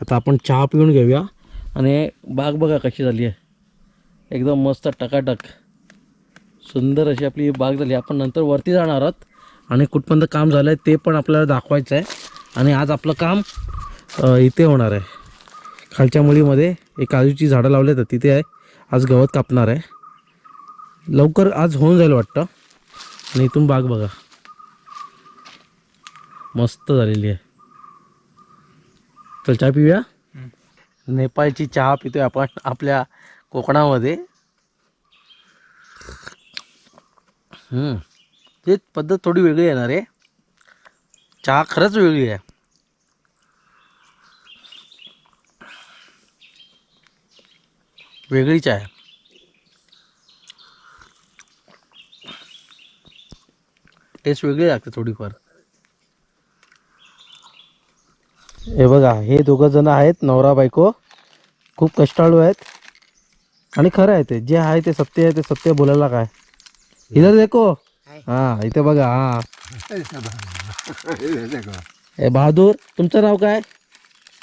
आता आपण चहा पिऊन घेऊया. आणि बाग बघा कशी झाली आहे. एकदम मस्त टकाटक. सुंदर अशी आपली बाग झाली. आपण नंतर वरती जाणार आहोत. आणि कुठपर्यंत काम झालं आहे ते पण आपल्याला दाखवायचं आहे. आणि आज आपलं काम इथे होणार आहे. खालच्या मुलीमध्ये एक काजूची झाडं लावले तर तिथे आहे. आज गवत कापणार आहे. लवकर आज होऊन जाईल वाटतं. आणि इथून बाग बघा. मस्त झालेली आहे. चल चहा पिऊया? नेपाळची चहा पितोय आपण आपल्या कोकणामध्ये. ते पद्धत थोडी वेगळी येणार आहे. चहा खरंच वेगळी आहे. वेगळी चहा आहे. टेस्ट वेगळी लागते थोडीफार. हे बघा हे दोघं जण आहेत नवरा बायको. खूप कष्टाळू आहेत. आणि खरं आहे ते जे आहे ते सत्य आहे ते सत्य बोलायला काय? इधर देखो. हा इथे बघा हा. हे बहादूर तुमचं नाव काय?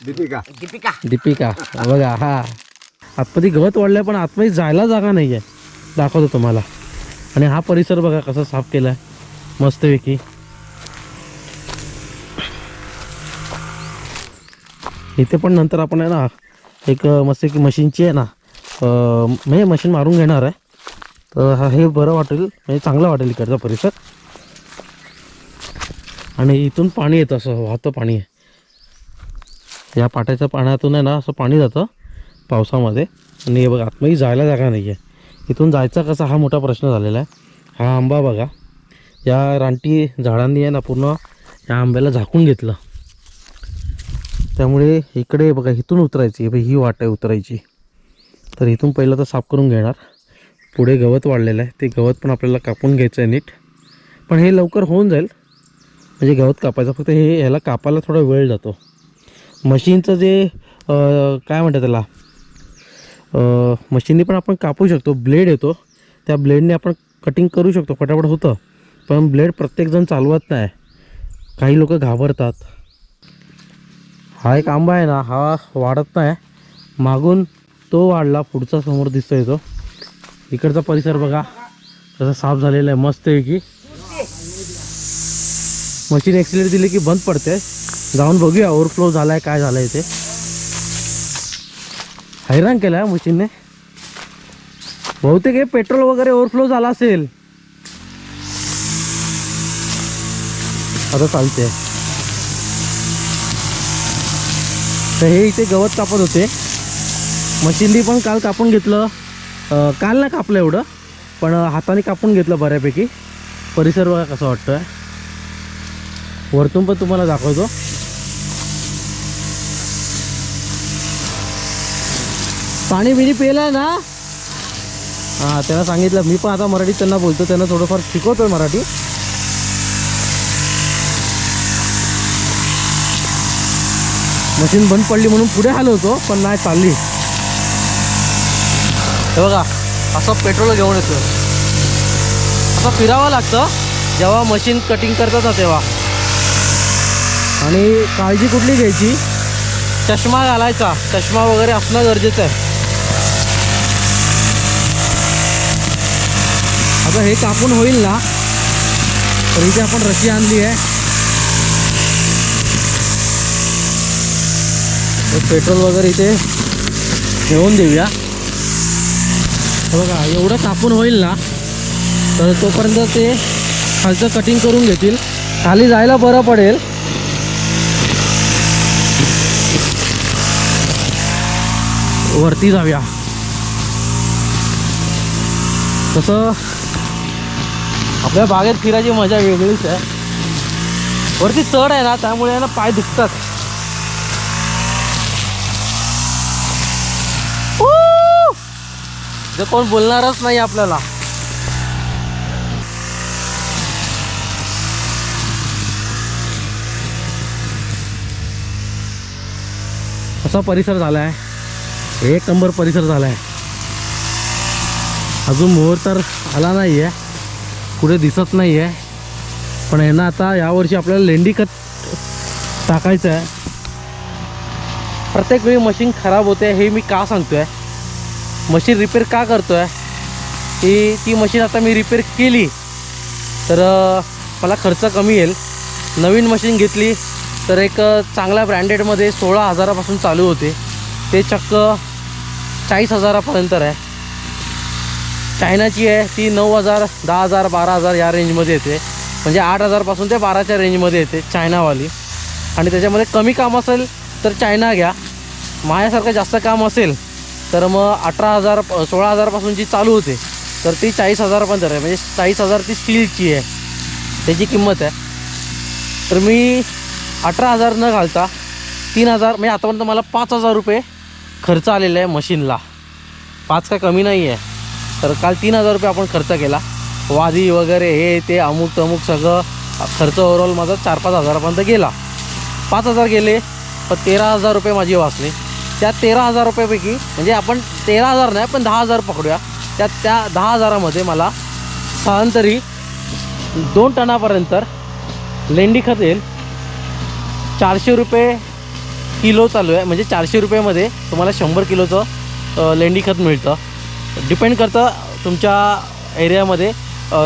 दीपिका. दीपिका. दीपिका बघा हा. आतमध्ये गवत वाढलंय पण आतमध्ये जायला जागा नाही आहे दाखवतो तुम्हाला. आणि हा परिसर बघा कसा साफ केलाय. मस्तपैकी. इथे पण नंतर आपण आहे ना एक मस्त एक मशीनची आहे ना मी म्हणजे मशीन मारून घेणार आहे. तर हा हे बरं वाटेल म्हणजे चांगलं वाटेल इकडचा परिसर. आणि इथून पाणी येतं असं वाहतं पाणी. आहे या पाट्याच्या पाण्यातून आहे ना असं पाणी जातं पावसामध्ये. आणि हे बघा आतमध्ये जायला जागा नाही आहे इथून जायचा कसा हा मोठा प्रश्न झालेला आहे. हा आंबा बघा. या रानटी झाडांनी आहे ना पूर्ण या आंब्याला झाकून घेतलं. त्यामुळे इकडे बघा इथून उतरायची ही वाट आहे उतरायची. तर इथून पहिलं तर साफ करून घेणार. पुढे गवत वाढलेलं आहे. ते गवत पण आपल्याला कापून घ्यायचं आहे नीट. पण हे लवकर होऊन जाईल. म्हणजे गवत कापायचं फक्त हे ह्याला कापायला थोडा वेळ जातो. मशीनचं जे काय म्हणतात त्याला? मशीनने पण आपण कापू शकतो. ब्लेड येतो. त्या ब्लेडने आपण कटिंग करू शकतो. फटाफट होतं. पण ब्लेड प्रत्येकजण चालवत नाही. काही लोक घाबरतात. हा एक आंबा आहे ना हा वाढत नाही. मागून तो वाढला पुढचा समोर दिसतोय तो. इकडचा परिसर बघा तसा साफ झालेला आहे मस्त आहे की. मशीन एक्सिलेट दिली की बंद पडते. जाऊन बघूया ओव्हरफ्लो झालाय काय झालंय ते. हैराण केलाय मशीनने. बहुतेक हे पेट्रोल वगैरे ओव्हरफ्लो झाला असेल. आता चालते तर हे इथे गवत कापत होते. मशीननी पण काल कापून घेतलं. काल नाही कापलं एवढं पण हाताने कापून घेतलं बऱ्यापैकी. परिसर बघा कसा आहे वरतून पण तुम्हाला दाखवतो. पाणी बिणी पिलं ना? हां त्यांना सांगितलं. मी पण आता मराठीत त्यांना बोलतो. त्यांना थोडंफार शिकवतोय मराठी. मशीन बंद पडली म्हणून पुढे हलवतो पण नाही चालली. हे बघा असं पेट्रोल घेऊन येतो असं फिरावं लागतं जेव्हा मशीन कटिंग करतात ना तेव्हा. आणि काळजी कुठली घ्यायची? चष्मा घालायचा. चष्मा वगैरे असणं गरजेचं आहे. आता हे कापून होईल ना तर इथे आपण रशी आणली आहे. पेट्रोल वगैरे इथे घेऊन देऊया. बघा एवढं तापून होईल ना तर तोपर्यंत ते खालचं कटिंग करून घेतील. खाली जायला बरं पडेल. वरती जाऊया. तसं आपल्या बागेत फिरायची मजा वेगळीच आहे. वरती चढ आहे ना त्यामुळे ना पाय दुखतात. इथं कोण बोलणारच नाही आपल्याला. असा परिसर झाला आहे एक नंबर परिसर झाला आहे अजून मोर तर आला नाही आहे कुठे दिसत नाही आहे पण यांना आता यावर्षी आपल्याला लेंडी खत टाकायचं आहे प्रत्येक वेळी मशीन खराब होते हे मी का सांगतो आहे मशीन रिपेअर का करतो आहे की ती मशीन आता मी रिपेअर केली. तर मला खर्च कमी येईल. नवीन मशीन घेतली. तर एक चांगल्या ब्रँडेडमध्ये सोळा हजारापासून चालू होते. ते चक्क चाळीस हजारापर्यंत आहे. चायनाची आहे ती नऊ हजार दहा हजार बारा हजार या रेंजमध्ये येते. म्हणजे आठ हजारपासून ते बाराच्या रेंजमध्ये येते चायनावाली. आणि त्याच्यामध्ये कमी काम असेल तर चायना घ्या. माझ्यासारखं जास्त काम असेल तर मग अठरा हजार सोळा हजारपासून जी चालू होते. तर ती चाळीस हजारपर्यंत आहे म्हणजे चाळीस हजार ती स्टीलची आहे. त्याची किंमत आहे. तर मी अठरा हजार न घालता तीन हजार म्हणजे आतापर्यंत मला पाच हजार रुपये खर्च आलेला आहे मशीनला. पाच काय कमी नाही आहे. तर काल तीन हजार रुपये आपण खर्च केला. वादी वगैरे हे ते अमुक तमुक सगळं खर्च ओव्हरऑल माझा चार पाच हजारापर्यंत गेला. पाच हजार गेले पण तेरा हजार रुपये माझी वाचले. त्या तेरा हजार रुपयापैकी म्हणजे आपण तेरा हजार नाही पण दहा हजार पकडूया. त्या त्या दहा हजारामध्ये मला सहांतरी दोन टनापर्यंत लेंडी खत येईल. चारशे रुपये किलो चालू आहे. म्हणजे चारशे रुपयामध्ये तुम्हाला शंभर किलोचं लेंडी खत मिळतं. डिपेंड करतं तुमच्या एरियामध्ये.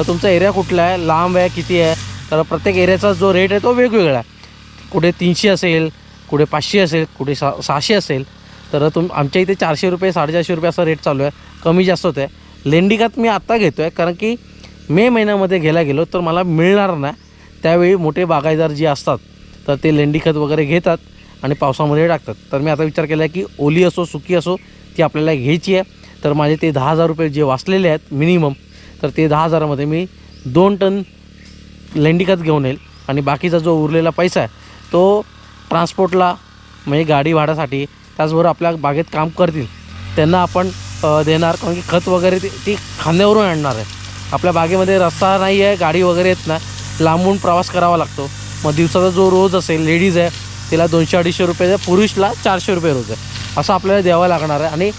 तुमचा एरिया कुठला आहे लांब आहे किती आहे. तर प्रत्येक एरियाचा जो रेट आहे तो वेगवेगळा आहे. कुठे तीनशे असेल कुठे पाचशे असेल कुठे सा सहाशे असेल. तर तुम आमच्या इथे चारशे रुपये साडेचारशे रुपये असा रेट चालू आहे. कमी जास्त होत आहे लेंडी खत मी आत्ता घेतो आहे कारण की मे महिन्यामध्ये घ्यायला गेलो तर मला मिळणार नाही. त्यावेळी मोठे बागायदार जे असतात तर ते लेंडी खत वगैरे घेतात आणि पावसामध्ये टाकतात. तर मी आता विचार केला आहे की ओली असो सुकी असो ती आपल्याला घ्यायची आहे. तर माझे ते दहा हजार रुपये जे वाचलेले आहेत मिनिमम तर ते दहा हजारामध्ये मी दोन टन लेंडी खत घेऊन येईल. आणि बाकीचा जो उरलेला पैसा आहे तो ट्रान्सपोर्टला म्हणजे गाडी भाड्यासाठी त्याचबरोबर आपल्या बागेत काम करतील त्यांना आपण देणार. कारण की खत वगैरे ती ती खांद्यावरून आणणार आहे. आपल्या बागेमध्ये रस्ता नाही आहे गाडी वगैरे येत नाही. लांबून प्रवास करावा लागतो. मग दिवसाचा जो रोज असेल लेडीज आहे तिला दोनशे अडीचशे रुपये पुरुषला चारशे रुपये रोज आहे. असं आपल्याला द्यावं लागणार आहे. आणि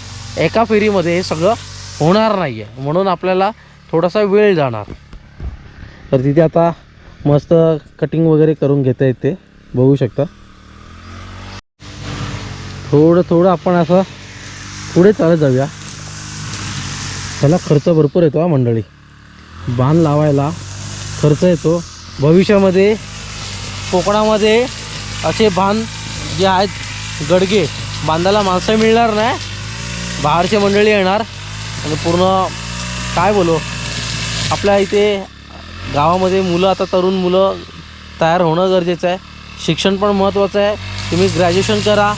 एका फेरीमध्ये हे सगळं होणार नाही आहे. म्हणून आपल्याला थोडासा वेळ जाणार. तर तिथे आता मस्त कटिंग वगैरे करून घेता येते. बघू शकता. थोडं थोडं आपण असं पुढे चालत जाऊया. त्याला खर्च भरपूर येतो हा मंडळी. बांध लावायला खर्च येतो. भविष्यामध्ये कोकणामध्ये असे बांध जे आहेत गडगे बांधायला माणसं मिळणार नाही. बाहेरचे मंडळी येणार. आणि पूर्ण काय बोलू आपल्या इथे गावामध्ये मुलं आता तरुण मुलं तयार होणं गरजेचं आहे. शिक्षण पण महत्त्वाचं आहे. तुम्ही ग्रॅज्युएशन करा.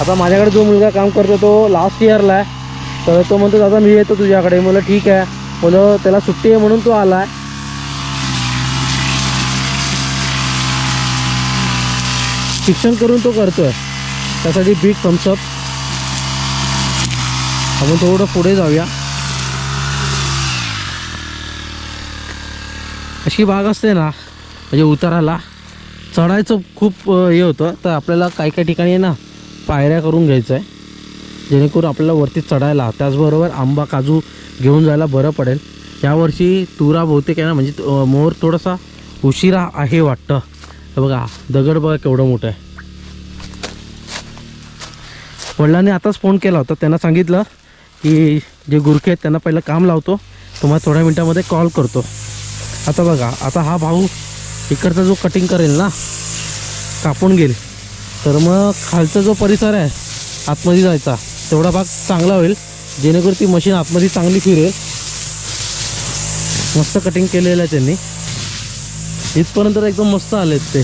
आता माझ्याकडे जो मुलगा काम करतो तो लास्ट इयरला आहे. तर तो म्हणतो दादा मी येतो तुझ्याकडे. मला ठीक आहे. मुलं त्याला सुट्टी आहे म्हणून तो आला आहे. शिक्षण करून तो करतोय. त्यासाठी बिग थम्सअप आपण थोडं पुढे जाऊया. अशी बाग असते ना म्हणजे उताराला चढायचं खूप हे होतं. तर आपल्याला काही काही ठिकाणी ना पायऱ्या करून घ्यायचं आहे. जेणेकरून आपल्याला वरती चढायला त्याचबरोबर आंबा काजू घेऊन जायला बरं पडेल. यावर्षी तुरा बहुतेक आहे ना म्हणजे मोर थोडासा उशिरा आहे वाटतं. बघा दगड बघा केवढं मोठं आहे. वडिलांनी आताच फोन केला होता त्यांना सांगितलं की जे गुरखे आहेत त्यांना पहिलं काम लावतो. तुम्हाला थोड्या मिनटामध्ये कॉल करतो. आता बघा आता हा भाऊ इकडचा जो कटिंग करेल ना कापून गेल तर मग खालचा जो परिसर आहे आतमध्ये जायचा तेवढा भाग चांगला होईल. जेणेकरून ती मशीन आतमध्ये चांगली फिरेल. मस्त कटिंग केलेलं आहे त्यांनी. इथपर्यंत तर एकदम मस्त आलेत ते.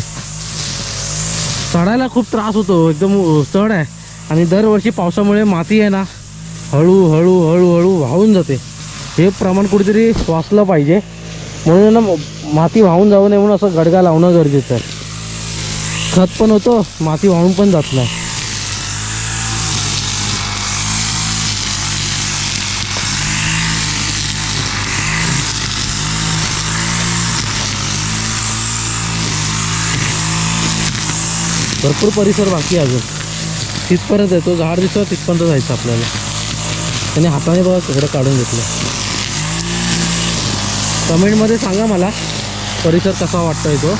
चढायला खूप त्रास होतो एकदम चढ आहे. आणि दरवर्षी पावसामुळे माती आहे ना हळू हळू हळूहळू वाहून जाते. हे प्रमाण कुठेतरी वाचलं पाहिजे. म्हणून ना माती वाहून जाऊ नये म्हणून असं गडगा लावणं गरजेचं आहे. खत पण होतं माती वाहून पण जात नाही. भरपूर परिसर बाकी अजून. तिथपर्यंत येतो झाड दिसतो तिथपर्यंत जायचं आपल्याला. त्याने हाताने बघा सगळं काढून घेतलं. कमेंटमध्ये सांगा मला परिसर कसा वाटतोय तो.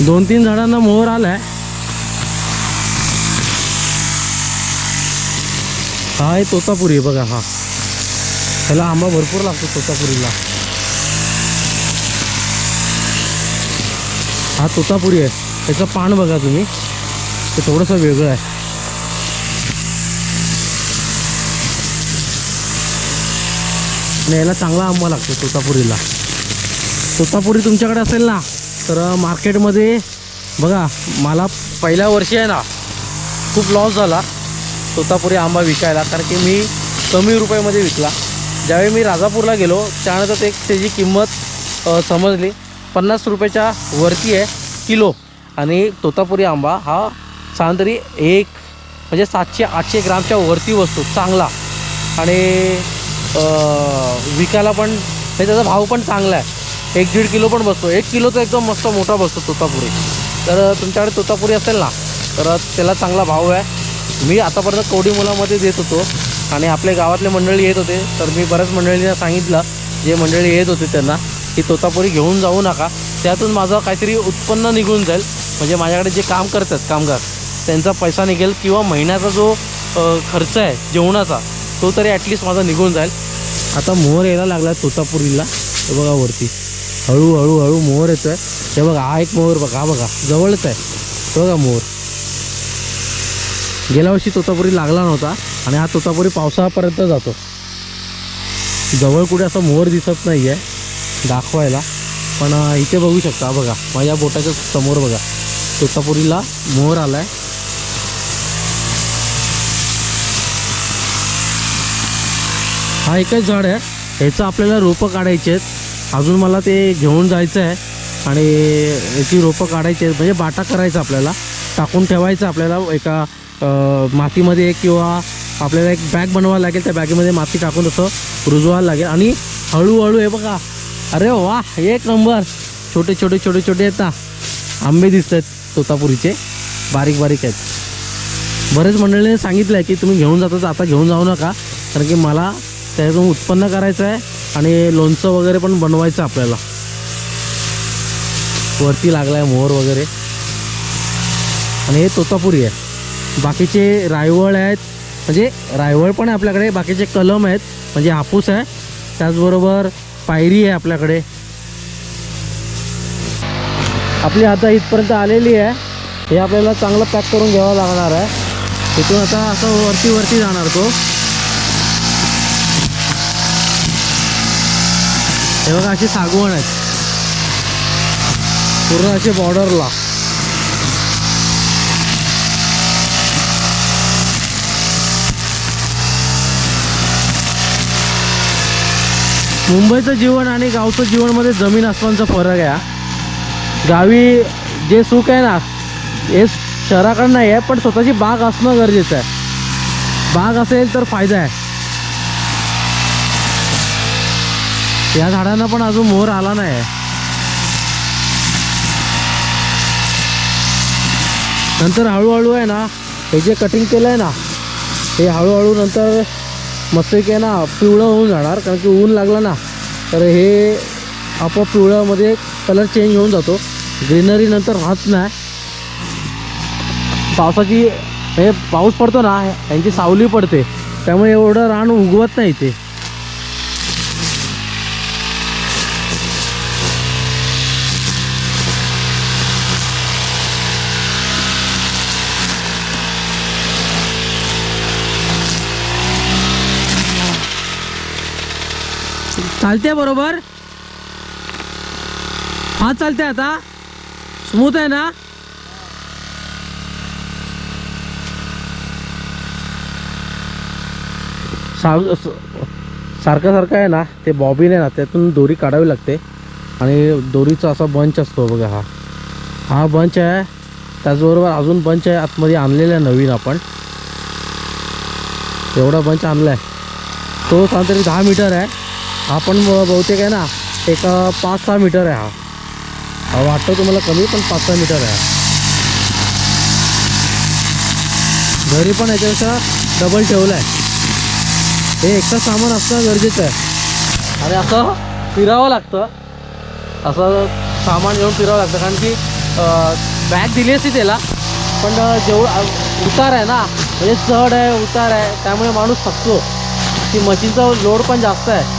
दोन तीन झाडांना मोहर आलाय. हा आहे तोतापुरी बघा हा. त्याला आंबा भरपूर लागतो तोतापुरीला. हा तोतापुरी आहे. त्याचं पान बघा तुम्ही. ते थोडंसं वेगळं आहे. आणि याला चांगला आंबा लागतो तोतापुरीला. तोतापुरी तुमच्याकडे असेल ना? तर मार्केटमध्ये बघा मला पहिल्या वर्षी आहे ना खूप लॉस झाला. तोतापुरी आंबा विकायला कारण की मी कमी रुपयामध्ये विकला. ज्यावेळी मी राजापूरला गेलो त्यानंतर ते त्याची किंमत समजली. पन्नास रुपयाच्या वरती आहे किलो. आणि तोतापुरी आंबा हा साधारण तरी एक म्हणजे सातशे आठशे ग्रामच्या वरती वस्तू चांगला. आणि विकायला पण म्हणजे त्याचा भाव पण चांगला आहे. एक दीड किलो पण बसतो. एक किलो तर एकदम मस्त मोठा बसतो तोतापुरी. तर तुमच्याकडे तोतापुरी असेल ना तर त्याला चांगला भाव आहे. मी आतापर्यंत कवडी मुलामध्ये देत होतो आणि आपल्या गावातले मंडळी येत होते. तर मी बऱ्याच मंडळींना सांगितलं जे मंडळी येत होते त्यांना की तोतापुरी घेऊन जाऊ नका. त्यातून माझं काहीतरी उत्पन्न निघून जाईल. म्हणजे माझ्याकडे जे काम करतात कामगार त्यांचा पैसा निघेल किंवा महिन्याचा जो खर्च आहे जेवणाचा तो तरी ॲटलिस्ट माझा निघून जाईल. आता मोहर यायला लागला तोतापुरीला. बघा वरती. हळूहळू हळू मोहर येतो आहे हे बघा हा एक मोहर बघा हा बघा जवळच आहे. बघा मोहर गेल्या वर्षी तोतापुरी लागला नव्हता आणि हा तोतापुरी पावसापर्यंत जातो. जवळ कुठे असं मोहर दिसत नाही आहे दाखवायला. पण इथे बघू शकता बघा माझ्या बोटाच्या समोर बघा. तोतापुरीला मोहर आला आहे हा एकच झाड आहे. ह्याचं आपल्याला रोपं काढायची आहेत अजून मला ते घेऊन जायचं आहे आणि याची रोपं काढायची आहेत. म्हणजे बाटा करायचा आपल्याला टाकून ठेवायचं आपल्याला एका मातीमध्ये किंवा आपल्याला एक बॅग बनवावं लागेल. त्या बॅगेमध्ये माती टाकून तसं रुजवायला लागेल. आणि हळूहळू हे बघा. अरे वा एक नंबर. छोटे छोटे छोटे छोटे आहेत ना. आंबे दिसत आहेत तोतापुरीचे. बारीक बारीक आहेत. बरेच मंडळीने सांगितलं आहे की तुम्ही घेऊन जाता तर आता घेऊन जाऊ नका. कारण की मला त्याच्यातून उत्पन्न करायचं आहे. आणि लोणचं वगैरे पण बनवायचं आपल्याला. वरती लागला आहे मोहर वगैरे. आणि हे तोतापुरी आहे. बाकीचे रायवळ आहेत. म्हणजे रायवळ पण आहे आपल्याकडे बाकीचे कलम आहेत. म्हणजे हापूस आहे. त्याचबरोबर पायरी आहे आपल्याकडे. आपली आता इथपर्यंत आलेली आहे. हे आपल्याला चांगलं पॅक करून घ्यावं लागणार आहे. तिथून आता असं वरती वरती जाणार तो. हे बघा अशी सागवण आहेत. पूर्ण असे बॉर्डरला मुंबईचं जीवन आणि गावचं जीवनमध्ये जमीन आसमानचा फरक आहे गावी जे सुख आहे ना हे शहराकडं नाही आहे पण स्वतःची बाग असणं गरजेचं आहे. बाग असेल तर फायदा आहे. या झाडांना पण अजून मोर आला नाही नंतर हळूहळू आहे ना हे जे कटिंग केलं आहे ना हे हळूहळू नंतर मस्तपैकी आहे ना पिवळं होऊन जाणार कारण की ऊन लागलं ना तर हे आपोआप पिवळ्यामध्ये कलर चेंज होऊन जातो. ग्रीनरी नंतर राहत नाही. पावसाची हे पाऊस पडतो ना यांची सावली पडते त्यामुळे एवढं रान उगवत नाही ते चालते बरोबर. हा चालते आता. स्मूथ आहे ना? सारखं सारखं आहे ना ते बॉबीन आहे ना त्यातून दोरी काढावी लागते. आणि दोरीचा असा बंच असतो बघा हा. हा बंच आहे. त्याचबरोबर अजून बंच आहे आतमध्ये आणलेला आहे नवीन आपण. एवढा बंच आणला आहे तो साधारण तरी दहा मीटर आहे. हा पण बहुतेक आहे ना एक पाच सहा मीटर आहे हा. वाटतं तुम्हाला कमी पण पाच सहा मीटर आहे घरी पण याच्यापेक्षा डबल ठेवलं आहे हे एकटा सामान असणं गरजेचं आहे. आणि असं फिरावं लागतं. असं सामान घेऊन फिरावं लागतं कारण की बॅग दिली असती त्याला पण जेवढं उतार आहे ना म्हणजे चढ आहे उतार आहे त्यामुळे माणूस थकतो. की मशीनचा लोड पण जास्त आहे.